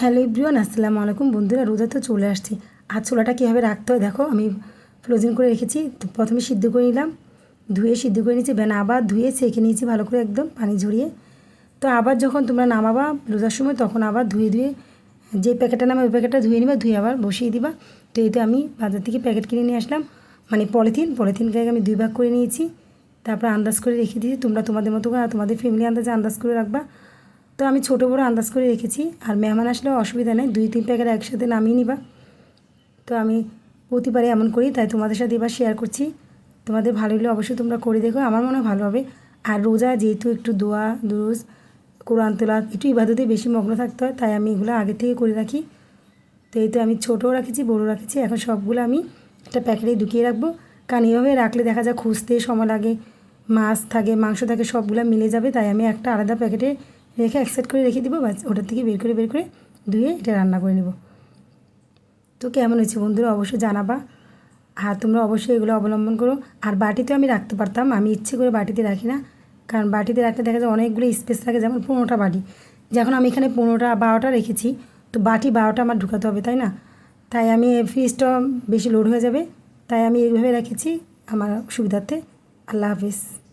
Hello ইব্রিয়ান আসসালামু আলাইকুম। বন্ধুরা, রোজা তো চলে আসছি। আর ছোলাটা কীভাবে রাখতে হয় দেখো, আমি ফ্রোজেন করে রেখেছি। তো প্রথমে সিদ্ধ করে নিলাম। ধুয়ে সিদ্ধ করে নিয়েছি বেন আবার ধুয়ে সেঁকে নিয়েছি ভালো করে একদম পানি ঝরিয়ে। তো আবার যখন তোমরা নামাবা রোজার সময়, তখন আবার ধুয়ে ধুয়ে যে প্যাকেটটা নামে ওই প্যাকেটটা ধুয়ে নিবা, ধুয়ে আবার বসিয়ে দিবা। তো এই তো আমি বাজার থেকে প্যাকেট কিনে নিয়ে আসলাম। মানে পলিথিন পলিথিন পলিথিনকে আমি দুই ভাগ করে নিয়েছি। তারপর আন্দাজ করে রেখে দিয়েছি। তোমরা তোমাদের মতো করে, তোমাদের ফ্যামিলি আন্দাজে আন্দাজ করে রাখবা। তো আমি ছোটো বড়ো আন্দাজ করে রেখেছি, আর মেহমান আসলেও অসুবিধা নেই, দুই তিন প্যাকেট একসাথে নামিয়ে নিবা। তো আমি প্রতিবারে এমন করি, তাই তোমাদের সাথে এবার শেয়ার করছি। তোমাদের ভালো হলে অবশ্যই তোমরা করে দেখো, আমার মনে হয় ভালো হবে। আর রোজা যেহেতু একটু দোয়া, দুরুজ, কোরআন তোলা একটু ইবাদতে বেশি মগ্ন থাকতে হয়, তাই আমি এগুলো আগে থেকে করে রাখি। তো এই তো আমি ছোটোও রাখেছি বড়ো রাখেছি, এখন সবগুলো আমি একটা প্যাকেটে ঢুকিয়ে রাখব। কারণ এভাবে রাখলে দেখা যায় খুঁজতে সময় লাগে, মাছ থাকে, মাংস থাকে, সবগুলো মিলে যাবে, তাই আমি একটা আলাদা প্যাকেটে রেখে এক সাইড করে রেখে দেবো বাস ওটার থেকে বের করে বের করে ধুয়ে এটা রান্না করে নেব। তো কেমন হয়েছে বন্ধুরা, অবশ্যই জানাবা। আর তোমরা অবশ্যই এগুলো অবলম্বন করো। আর বাটিতে আমি রাখতে পারতাম, আমি ইচ্ছে করে বাটিতে রাখি না। কারণ বাটিতে রাখলে দেখা যায় অনেকগুলো স্পেস থাকে, যেমন পনেরোটা বাটি। যখন আমি এখানে পনেরোটা, বারোটা রেখেছি, তো বাটি বারোটা আমার ঢুকাতে হবে, তাই না? তাই আমি ফ্রিজটা বেশি লোড হয়ে যাবে। তাই আমি এইভাবে রেখেছি আমার সুবিধার্থে। আল্লাহ হাফিজ।